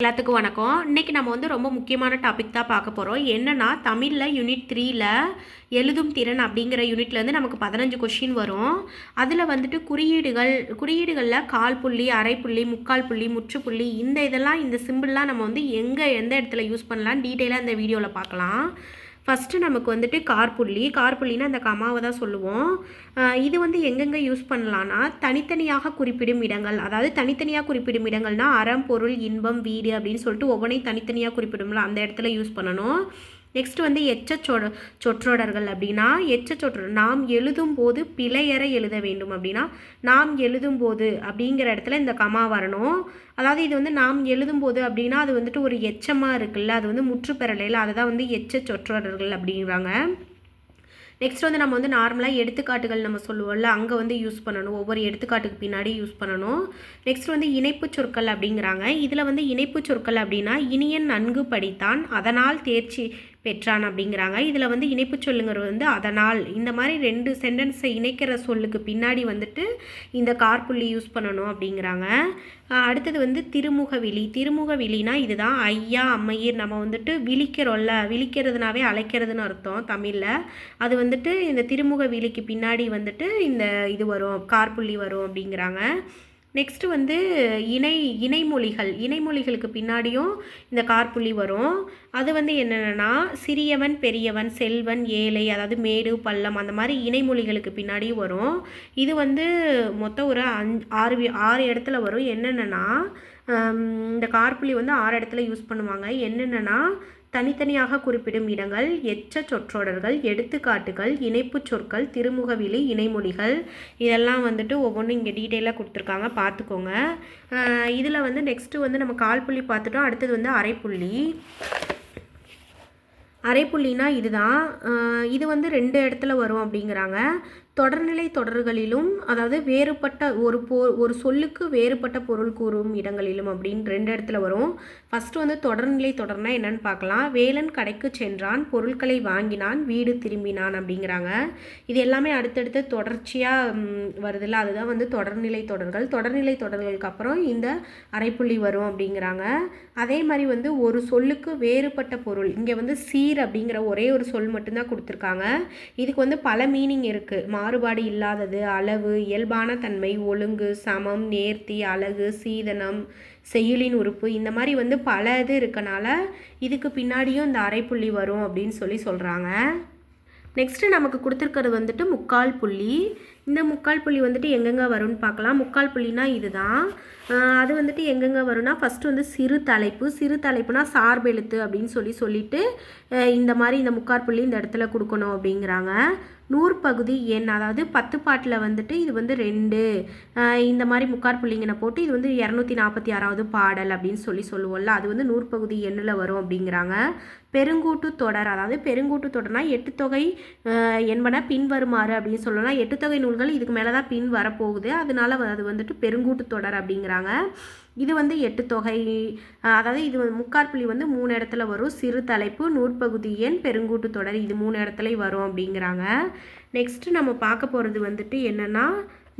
எல்லாத்துக்கும் வணக்கம். இன்னைக்கு நம்ம வந்து ரொம்ப முக்கியமான டாபிக் தான் பார்க்க போகிறோம் என்னென்னா தமிழில் யூனிட் த்ரீயில் எழுதும் திறன் அப்படிங்கிற யூனிட்லேருந்து நமக்கு பதினஞ்சு கொஷின் வரும். அதில் வந்துட்டு குறியீடுகள் குறியீடுகளில் கால் புள்ளி அரை புள்ளி முக்கால் புள்ளி முற்றுப்புள்ளி இந்த இதெல்லாம் இந்த சிம்பிள்லாம் நம்ம வந்து எங்கே எந்த இடத்துல யூஸ் பண்ணலாம் டீட்டெயிலாக இந்த வீடியோவில் பார்க்கலாம். ஃபஸ்ட்டு நமக்கு வந்துட்டு கார்புள்ளி. கார்புள்ளின்னா அந்த கமாவை தான் சொல்லுவோம். இது வந்து எங்கெங்கே யூஸ் பண்ணலான்னா தனித்தனியாக குறிப்பிடும் இடங்கள். அதாவது தனித்தனியாக குறிப்பிடும் இடங்கள்னா அறம் பொருள் இன்பம் வீடு அப்படின்னு சொல்லிட்டு ஒவ்வொன்றையும் தனித்தனியாக குறிப்பிடும்ல. அந்த இடத்துல யூஸ் பண்ணணும். நெக்ஸ்ட் வந்து எச்ச சொற்றொடர்கள் அப்படின்னா எச்ச சொற்றொடர் நாம் எழுதும் போது பிழையற எழுத வேண்டும் அப்படின்னா நாம் எழுதும் போது அப்படிங்கிற இடத்துல இந்த கமா வரணும். அதாவது இது வந்து நாம் எழுதும் போது அப்படின்னா அது வந்துட்டு ஒரு எச்சமாக இருக்குல்ல அது வந்து முற்றுப்பெறலையில் அதை தான் வந்து எச்ச சொற்றொடர்கள் அப்படிங்கிறாங்க. நெக்ஸ்ட் வந்து நம்ம வந்து நார்மலாக எடுத்துக்காட்டுகள் நம்ம சொல்லுவோம்ல அங்கே வந்து யூஸ் பண்ணணும் ஒவ்வொரு எடுத்துக்காட்டுக்கு பின்னாடி யூஸ் பண்ணணும். நெக்ஸ்ட் வந்து இணைப்பு சொற்கள் அப்படிங்கிறாங்க. இதில் வந்து இணைப்பு சொற்கள் அப்படின்னா இனியன் நன்கு படித்தான் அதனால் தேர்ச்சி பெற்றான் அப்படிங்கிறாங்க. இதில் வந்து இணைப்பு சொல்லுங்கிறது வந்து அதனால். இந்த மாதிரி ரெண்டு சென்டென்ஸை இணைக்கிற சொல்லுக்கு பின்னாடி வந்துட்டு இந்த கார்புள்ளி யூஸ் பண்ணணும் அப்படிங்கிறாங்க. அடுத்தது வந்து திருமுக விழி திருமுக விழினா இதுதான் ஐயா அம்மையீர் நம்ம வந்துட்டு விழிக்கிறோம்ல. விழிக்கிறதுனாவே அழைக்கிறதுன்னு அர்த்தம் தமிழில். அது வந்துட்டு இந்த திருமுக விழிக்கு பின்னாடி வந்துட்டு இந்த இது வரும் கார்புள்ளி வரும் அப்படிங்கிறாங்க. நெக்ஸ்ட்டு வந்து இணை இணைமொழிகள். இணைமொழிகளுக்கு பின்னாடியும் இந்த கார்புள்ளி வரும். அது வந்து என்னென்னா சிறியவன் பெரியவன் செல்வன் ஏழை அதாவது மேடு பள்ளம் அந்த மாதிரி இணைமொழிகளுக்கு பின்னாடியும் வரும். இது வந்து மொத்தம் ஒரு அஞ்சு ஆறு ஆறு இடத்துல வரும். என்னென்னா இந்த கார்புள்ளி வந்து ஆறு இடத்துல யூஸ் பண்ணுவாங்க. என்னென்னா தனித்தனியாக குறிப்பிடும் இடங்கள் எச்ச சொற்றொடர்கள் எடுத்துக்காட்டுகள் இணைப்புச் சொற்கள் திருமுகவிலி இணைமொழிகள் இதெல்லாம் வந்துட்டு ஒவ்வொன்றும் இங்கே டீட்டெயிலாக கொடுத்துருக்காங்க. பார்த்துக்கோங்க. இதில் வந்து நெக்ஸ்ட்டு வந்து நம்ம கால் புள்ளி பார்த்துட்டோம். அடுத்தது வந்து அரைப்புள்ளி. அரைப்புள்ளினா இதுதான். இது வந்து ரெண்டு இடத்துல வரும் அப்படிங்கிறாங்க. தொடர்நிலை தொடர்களிலும் அதாவது வேறுபட்ட ஒரு பொ ஒரு சொல்லுக்கு வேறுபட்ட பொருள் கூறும் இடங்களிலும் அப்படின்னு ரெண்டு இடத்துல வரும். ஃபஸ்ட்டு வந்து தொடர்நிலை தொடர்னா என்னன்னு பார்க்கலாம். வேலன் கடைக்கு சென்றான் பொருட்களை வாங்கினான் வீடு திரும்பினான் அப்படிங்கிறாங்க. இது எல்லாமே அடுத்தடுத்து தொடர்ச்சியாக வருதுல்ல. அதுதான் வந்து தொடர்நிலை தொடர்கள். தொடர்நிலை தொடர்களுக்கு அப்புறம் இந்த அரைப்புள்ளி வரும் அப்படிங்கிறாங்க. அதே மாதிரி வந்து ஒரு சொல்லுக்கு வேறுபட்ட பொருள். இங்கே வந்து சீர் அப்படிங்கிற ஒரே ஒரு சொல் மட்டும்தான் கொடுத்துருக்காங்க. இதுக்கு வந்து பல மீனிங் இருக்குது மாறுபாடு இல்லாதது அளவு இயல்பான தன்மை ஒழுங்கு சமம் நேர்த்தி அழகு சீதனம் செய்யுளின் உறுப்பு இந்த மாதிரி வந்து பல இது இருக்கனால இதுக்கு பின்னாடியும் இந்த அரைப்புள்ளி வரும் அப்படின்னு சொல்லி சொல்கிறாங்க நெக்ஸ்ட்டு நமக்கு கொடுத்துருக்கிறது வந்துட்டு முக்கால் புள்ளி. இந்த முக்கால் புள்ளி வந்துட்டு எங்கெங்கே வரும்னு பார்க்கலாம். முக்கால் புள்ளினா இதுதான். அது வந்துட்டு எங்கெங்கே வரும்னா ஃபஸ்ட்டு வந்து சிறு தலைப்பு. சிறு தலைப்புனா சார்பெழுத்து அப்படின்னு சொல்லி சொல்லிட்டு இந்த மாதிரி இந்த முக்கால் புள்ளி இந்த இடத்துல கொடுக்கணும் அப்படிங்கிறாங்க. நூற்பகுதி எண் அதாவது பத்து பாட்டில் வந்துட்டு இது வந்து ரெண்டு. இந்த மாதிரி முக்கார் புள்ளிங்கனை போட்டு இது வந்து இரநூத்தி நாற்பத்தி ஆறாவது பாடல் அப்படின்னு சொல்லி சொல்லுவோம்ல அது வந்து நூற்பகுதி எண்ணில் வரும் அப்படிங்கிறாங்க. பெருங்கூட்டு தொடர் அதாவது பெருங்கூட்டு தொடர்னா எட்டு தொகை என்பன பின்வருமாறு அப்படின்னு சொல்லலாம். எட்டு தொகை நூல்கள் இதுக்கு மேலே தான் பின் வரப்போகுது. அதனால அது வந்துட்டு பெருங்கூட்டு தொடர் அப்படிங்கிறாங்க. இது வந்து எட்டு தொகை. அதாவது இது வந்து முக்காற்புள்ளி வந்து மூணு இடத்துல வரும். சிறு தலைப்பு நூற்பகுதி எண் பெருங்கூட்டு தொடர். இது மூணு இடத்துலையும் வரும் அப்படிங்கிறாங்க. நெக்ஸ்ட்டு நம்ம பார்க்க போகிறது வந்துட்டு என்னென்னா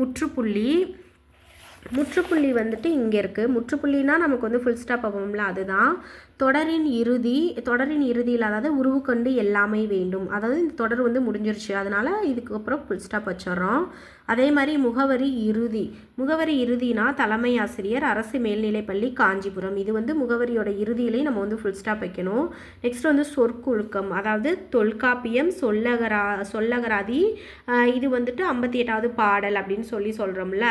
முற்றுப்புள்ளி. முற்றுப்புள்ளி வந்துட்டு இங்கே இருக்குது முற்றுப்புள்ளினா நமக்கு வந்து ஃபுல் ஸ்டாப் ஆகும்ல அதுதான். தொடரின் இறுதி தொடரின் இறுதியில் அதாவது உருவு கொண்டு எல்லாமே வேண்டும். அதாவது இந்த தொடர் வந்து முடிஞ்சிருச்சு. அதனால் இதுக்கப்புறம் ஃபுல் ஸ்டாப் வச்சிடுறோம். அதே மாதிரி முகவரி இறுதி. முகவரி இறுதினா தலைமை ஆசிரியர் அரசு மேல்நிலைப்பள்ளி காஞ்சிபுரம். இது வந்து முகவரியோட இறுதியிலையும் நம்ம வந்து ஃபுல் ஸ்டாப் வைக்கணும். நெக்ஸ்ட் வந்து சொற்குழுக்கம். அதாவது தொல்காப்பியம் சொல்லகரா சொல்லகராதி இது வந்துட்டு ஐம்பத்தி எட்டாவது பாடல் அப்படின்னு சொல்லி சொல்கிறோம்ல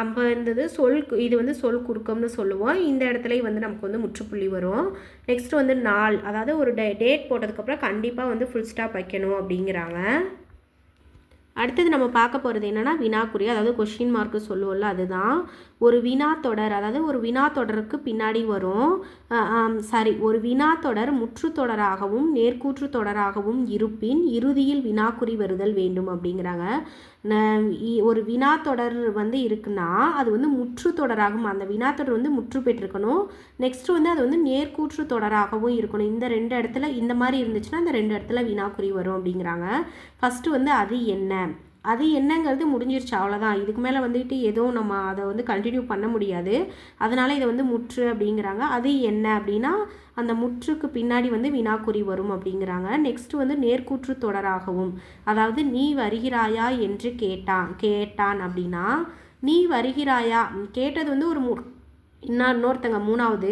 அப்போ இருந்தது சொல் இது வந்து சொல் குறுக்கம்னு சொல்லுவோம். இந்த இடத்துல வந்து நமக்கு வந்து முற்றுப்புள்ளி வரும். நெக்ஸ்ட் வந்து நாள். அதாவது ஒரு டே டேட் போட்டதுக்கப்புறம் கண்டிப்பாக வந்து ஃபுல் ஸ்டாப் வைக்கணும் அப்படிங்கிறாங்க. அடுத்தது நம்ம பார்க்க போகிறது என்னென்னா வினாக்குறி. அதாவது கொஷின் மார்க்கு சொல்லுவோம்ல அதுதான். ஒரு வினா தொடர். அதாவது ஒரு வினா தொடருக்கு பின்னாடி வரும். சாரி. ஒரு வினா தொடர் முற்று தொடராகவும் தொடராகவும் இருப்பின் இறுதியில் வினாக்குறி வருதல் வேண்டும் அப்படிங்கிறாங்க. ந- இ- ஒரு வினா தொடர் வந்து இருக்குன்னா அது வந்து முற்று தொடராகும் அந்த வினா தொடர் வந்து முற்று பெற்றிருக்கணும். நெக்ஸ்ட் வந்து அது வந்து நேர்கூற்று தொடராகவும் இருக்கணும். இந்த ரெண்டு இடத்துல இந்த மாதிரி இருந்துச்சுன்னா இந்த ரெண்டு இடத்துல வினாக்குறி வரும் அப்படிங்கிறாங்க. ஃபஸ்ட்டு வந்து அது என்ன? அது என்னங்கிறது முடிஞ்சிருச்சு அவ்வளோதான் இதுக்கு மேலே வந்துட்டு எதுவும் நம்ம அதை வந்து கண்டினியூ பண்ண முடியாது. அதனால் இதை வந்து முற்று அப்படிங்கிறாங்க. அது என்ன அப்படின்னா அந்த முற்றுக்கு பின்னாடி வந்து வினாக்குறி வரும் அப்படிங்கிறாங்க. நெக்ஸ்ட் வந்து நேர்கூற்று தொடராகவும். அதாவது நீ வருகிறாயா என்று கேட்டான் கேட்டான் அப்படின்னா நீ வருகிறாயா? கேட்டது வந்து ஒரு மு இன்னொரு இன்னொருத்தங்க மூணாவது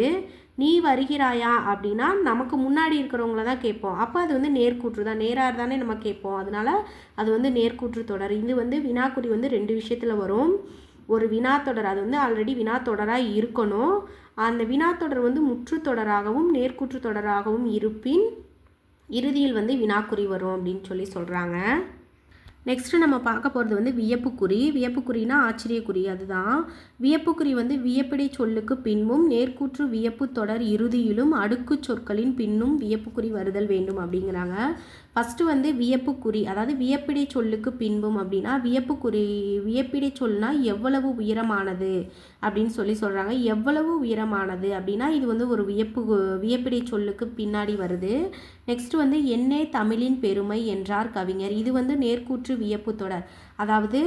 நீ வருகிறாயா அப்படின்னா நமக்கு முன்னாடி இருக்கிறவங்கள தான் கேட்போம். அப்போ அது வந்து நேர்கூற்று தான். நேராக தானே நம்ம கேட்போம். அதனால அது வந்து நேர்கூற்று தொடர். இது வந்து வினாக்குறி வந்து ரெண்டு விஷயத்தில் வரும். ஒரு வினாத்தொடர் அது வந்து ஆல்ரெடி வினாத்தொடராக இருக்கணும். அந்த வினாத்தொடர் வந்து முற்று தொடராகவும் நேர்கூற்று தொடராகவும் இருப்பின் இறுதியில் வந்து வினாக்குறி வரும் அப்படின்னு சொல்லி சொல்கிறாங்க நெக்ஸ்ட்டு நம்ம பார்க்க போகிறது வந்து வியப்புக்குறி வியப்புக்குறினா ஆச்சரியக்குறி அதுதான். வியப்புக்குறி வந்து வியப்பிடை சொல்லுக்கு பின்பும் நேர்கூற்று வியப்பு தொடர் இறுதியிலும் அடுக்கு சொற்களின் பின்னும் வியப்புக்குறி வருதல் வேண்டும் அப்படிங்கிறாங்க. ஃபஸ்ட்டு வந்து வியப்புக்குறி அதாவது வியப்பிடை சொல்லுக்கு பின்பும் அப்படின்னா வியப்புக்குறி வியப்பிடை சொல்னா எவ்வளவு உயரமானது அப்படின்னு சொல்லி சொல்கிறாங்க எவ்வளவு உயரமானது அப்படின்னா இது வந்து ஒரு வியப்பு வியப்பிடை சொல்லுக்கு பின்னாடி வருது. நெக்ஸ்ட் வந்து என்னே தமிழின் பெருமை என்றார் கவிஞர். இது வந்து நேர்கூற்று வியப்பு தொடர். அதாவது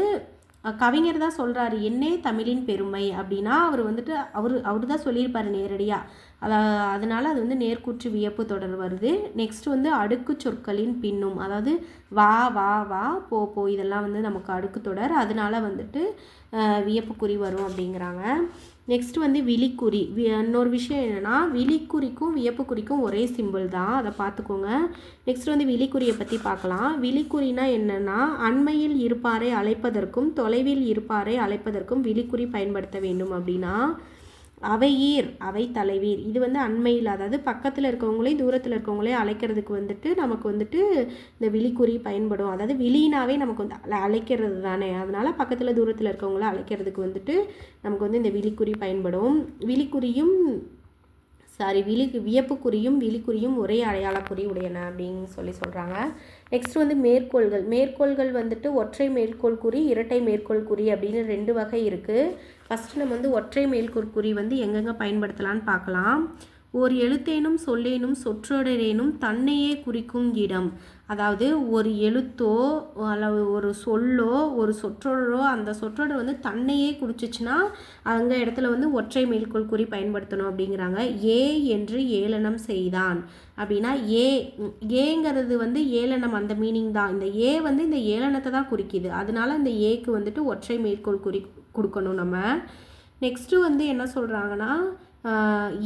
கவிஞர் தான் சொல்கிறாரு என்னே தமிழின் பெருமை அப்படின்னா அவர் வந்துட்டு அவர் அவர் தான் சொல்லியிருப்பார் நேரடியாக அதாவது அதனால் அது வந்து நேர்கூற்று வியப்பு தொடர் வருது. நெக்ஸ்ட் வந்து அடுக்கு சொற்களின் பின்னும் அதாவது வா வா வா போ போ இதெல்லாம் வந்து நமக்கு அடுக்கு தொடர். அதனால வந்துட்டு வியப்புக்குறி வரும் அப்படிங்கிறாங்க. நெக்ஸ்ட் வந்து விழிக்குறி. இன்னொரு விஷயம் என்னென்னா விழிக்குறிக்கும் வியப்புக்குறிக்கும் ஒரே சிம்பிள் தான். அதை பார்த்துக்கோங்க. நெக்ஸ்ட் வந்து விழிக்குறியை பற்றி பார்க்கலாம். விழிக்குறினா என்னென்னா அண்மையில் இருப்பாரை அழைப்பதற்கும் தொலைவில் இருப்பாரை அழைப்பதற்கும் விழிக்குறி பயன்படுத்த வேண்டும் அப்படின்னா அவையீர் அவை தலைவீர் இது வந்து அண்மையில் அதாவது பக்கத்தில் இருக்கவங்களையும் தூரத்தில் இருக்கவங்களையும் அழைக்கிறதுக்கு வந்துட்டு நமக்கு வந்துட்டு இந்த விழிக்குறி பயன்படும். அதாவது விழினாவே நமக்கு வந்து அழைக்கிறது தானே. அதனால் பக்கத்தில் தூரத்தில் இருக்கவங்கள அழைக்கிறதுக்கு வந்துட்டு நமக்கு வந்து இந்த விழிக்குறி பயன்படும். விழிக்குறியும் சாரி விழி வியப்புக்குறியும் விழிக்குறியும் ஒரே அடையாளக்குறி உடையன அப்படின்னு சொல்லி சொல்கிறாங்க நெக்ஸ்ட் வந்து மேற்கோள்கள். மேற்கோள்கள் வந்துட்டு ஒற்றை மேற்கோள் குறி இரட்டை மேற்கோள் குறி அப்படின்னு ரெண்டு வகை இருக்குது ஃபஸ்ட்டு நம்ம வந்து ஒற்றை மேற்கோள் குறி வந்து எங்கெங்கே பயன்படுத்தலான்னு பார்க்கலாம். ஒரு எழுத்தேனும் சொல்லேனும் சொற்றொடரேனும் தன்னையே குறிக்கும் இடம். அதாவது ஒரு எழுத்தோ அல்லது ஒரு சொல்லோ ஒரு சொற்றொடரோ அந்த சொற்றொடர் வந்து தன்னையே குடிச்சிச்சுன்னா அங்கே இடத்துல வந்து ஒற்றை மேல்கோள் குறி பயன்படுத்தணும் அப்படிங்கிறாங்க. ஏ என்று ஏளனம் செய்தான். அப்படின்னா ஏ ஏங்கிறது வந்து ஏளனம் அந்த மீனிங் தான். இந்த ஏ வந்து இந்த ஏளனத்தை தான் குறிக்குது. அதனால இந்த ஏக்கு வந்துட்டு ஒற்றை மேற்கோள் குறி கொடுக்கணும் நம்ம. நெக்ஸ்ட்டு வந்து என்ன சொல்கிறாங்கன்னா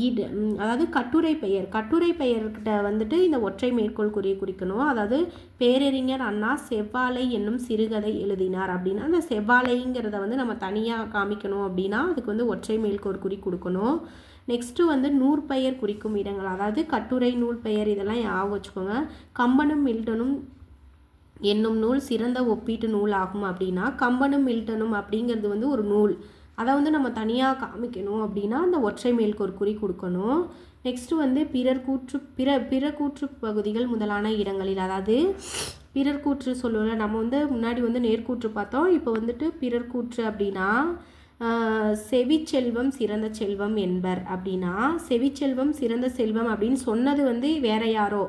ஈடு அதாவது கட்டுரை பெயர். கட்டுரை பெயர்கிட்ட வந்துட்டு இந்த ஒற்றை மேற்கோள் குறி குறிக்கணும். அதாவது பேரறிஞர் அண்ணா செவ்வாழை என்னும் சிறுகதை எழுதினார் அப்படின்னா அந்த செவ்வாழைங்கிறத வந்து நம்ம தனியாக காமிக்கணும் அப்படின்னா அதுக்கு வந்து ஒற்றை மேற்கோள் குறி கொடுக்கணும். நெக்ஸ்ட்டு வந்து நூற்பெயர் குறிக்கும் இடங்கள். அதாவது கட்டுரை நூல் பெயர் இதெல்லாம் ஞாபகம் வச்சுக்கோங்க. கம்பனும் மில்டனும் என்னும் நூல் சிறந்த ஒப்பீட்டு நூல் ஆகும் அப்படின்னா கம்பனும் மில்டனும் அப்படிங்கிறது வந்து ஒரு நூல். அதை வந்து நம்ம தனியாக காமிக்கணும் அப்படின்னா அந்த ஒற்றை மேல்கோர் குறி கொடுக்கணும். நெக்ஸ்ட்டு வந்து பிறர் கூற்று பிற பிற கூற்று பகுதிகள் முதலான இடங்களில். அதாவது பிறர் கூற்று சொல்லுவோம்ல நம்ம வந்து முன்னாடி வந்து நேர்கூற்று பார்த்தோம். இப்போ வந்துட்டு பிறர் கூற்று அப்படின்னா செவிச்செல்வம் சிறந்த செல்வம் என்பர் அப்படின்னா செவிச்செல்வம் சிறந்த செல்வம் அப்படின்னு சொன்னது வந்து வேற யாரோ?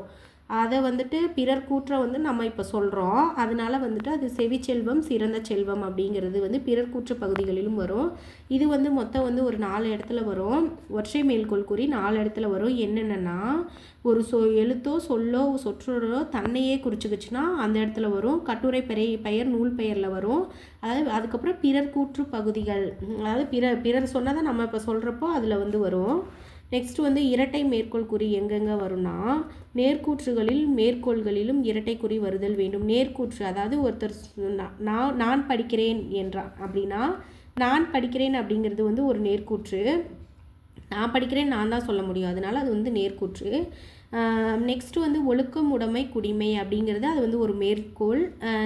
அதை வந்துட்டு பிறர் கூற்றை வந்து நம்ம இப்போ சொல்கிறோம் அதனால வந்துட்டு அது செவிச்செல்வம் சிறந்த செல்வம் அப்படிங்கிறது வந்து பிறர் கூற்று பகுதிகளிலும் வரும். இது வந்து மொத்தம் வந்து ஒரு நாலு இடத்துல வரும். ஒற்றை மேல்கோள் கூறி நாலு இடத்துல வரும். என்னென்னா ஒரு சொ எழுத்தோ சொல்லோ சொற்றொடரோ தன்னையே குறிச்சுக்கிச்சுன்னா அந்த இடத்துல வரும். கட்டுரை பெரிய பெயர் நூல் பெயரில் வரும். அதாவது அதுக்கப்புறம் பிறர் கூற்று பகுதிகள். அதாவது பிற பிறர் சொன்னதை நம்ம இப்போ சொல்கிறப்போ அதில் வந்து வரும். நெக்ஸ்ட் வந்து இரட்டை மேற்கோள் குறி எங்கெங்கே வரும்னா நேர்கூற்றுகளில் மேற்கோள்களிலும் இரட்டை குறி வருதல் வேண்டும். நேர்கூற்று அதாவது ஒருத்தர் நான் நான் படிக்கிறேன் என்றான் அப்படின்னா நான் படிக்கிறேன் அப்படிங்கிறது வந்து ஒரு நேர்கூற்று. நான் படிக்கிறேன் நான் தான் சொல்ல முடியும். அதனால் அது வந்து நேர்கூற்று. நெக்ஸ்ட்டு வந்து ஒழுக்கம் உடைமை குடிமை அப்படிங்கிறது அது வந்து ஒரு மேற்கோள்.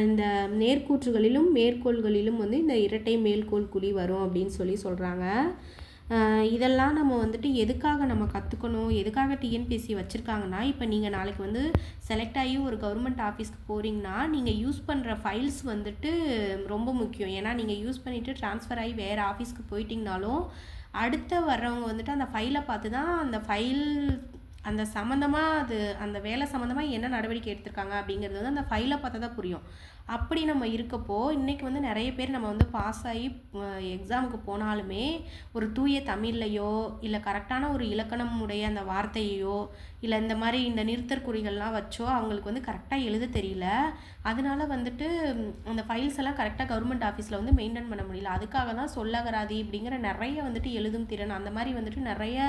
இந்த நேர்கூற்றுகளிலும் மேற்கோள்களிலும் வந்து இந்த இரட்டை மேற்கோள் குறி வரும் அப்படின்னு சொல்லி சொல்கிறாங்க இதெல்லாம் நம்ம வந்துட்டு எதுக்காக நம்ம கற்றுக்கணும் எதுக்காக டிஎன்பிஎஸ்சி வச்சுருக்காங்கன்னா இப்போ நீங்கள் நாளைக்கு வந்து செலக்ட் ஆகி ஒரு கவர்மெண்ட் ஆஃபீஸ்க்கு போகிறீங்கன்னா நீங்கள் யூஸ் பண்ணுற ஃபைல்ஸ் வந்துட்டு ரொம்ப முக்கியம். ஏன்னா நீங்கள் யூஸ் பண்ணிவிட்டு ட்ரான்ஸ்ஃபர் ஆகி வேறு ஆஃபீஸ்க்கு போயிட்டிங்கனாலும் அடுத்த வர்றவங்க வந்துட்டு அந்த ஃபைலை பார்த்து தான் அந்த ஃபைல் அந்த சம்மந்தமாக அது அந்த வேலை சம்மந்தமாக என்ன நடவடிக்கை எடுத்திருக்காங்க அப்படிங்கிறது வந்து அந்த ஃபைலை பார்த்தா தான் புரியும். அப்படி நம்ம இருக்கப்போ இன்றைக்கி வந்து நிறைய பேர் நம்ம வந்து பாஸ் ஆகி எக்ஸாமுக்கு போனாலுமே ஒரு தூய தமிழ்லையோ இல்லை கரெக்டான ஒரு இலக்கணம் உடைய அந்த வார்த்தையையோ இல்லை இந்த மாதிரி இந்த நிறுத்தற்குறிகள்லாம் வச்சோ அவங்களுக்கு வந்து கரெக்டாக எழுத தெரியல. அதனால வந்துட்டு அந்த ஃபைல்ஸ் எல்லாம் கரெக்டாக கவர்மெண்ட் ஆஃபீஸில் வந்து மெயின்டைன் பண்ண முடியல. அதுக்காக தான் சொல்லகராதி இப்படிங்கிற நிறைய வந்துட்டு எழுதும் திறன் அந்த மாதிரி வந்துட்டு நிறைய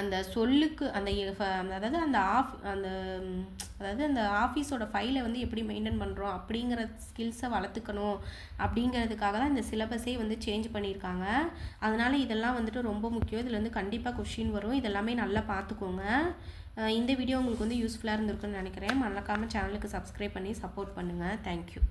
அந்த சொல்லுக்கு அந்த அதாவது அந்த ஆஃப் அந்த அதாவது அந்த ஆஃபீஸோட ஃபைலை வந்து எப்படி மெயின்டைன் பண்ணுறோம் அப்படிங்கிற ஸ்கில்ஸை வளர்த்துக்கணும் அப்படிங்கிறதுக்காக தான் இந்த சிலபஸே வந்து சேஞ்ச் பண்ணியிருக்காங்க. அதனால் இதெல்லாம் வந்துட்டு ரொம்ப முக்கியம். இதில் வந்து கண்டிப்பாக கொஷின் வரும். இதெல்லாமே நல்லா பார்த்துக்கோங்க. இந்த வீடியோ உங்களுக்கு வந்து யூஸ்ஃபுல்லாக இருந்திருக்குன்னு நினைக்கிறேன். மறக்காமல் சேனலுக்கு சப்ஸ்கிரைப் பண்ணி சப்போர்ட் பண்ணுங்கள் தேங்க்யூ.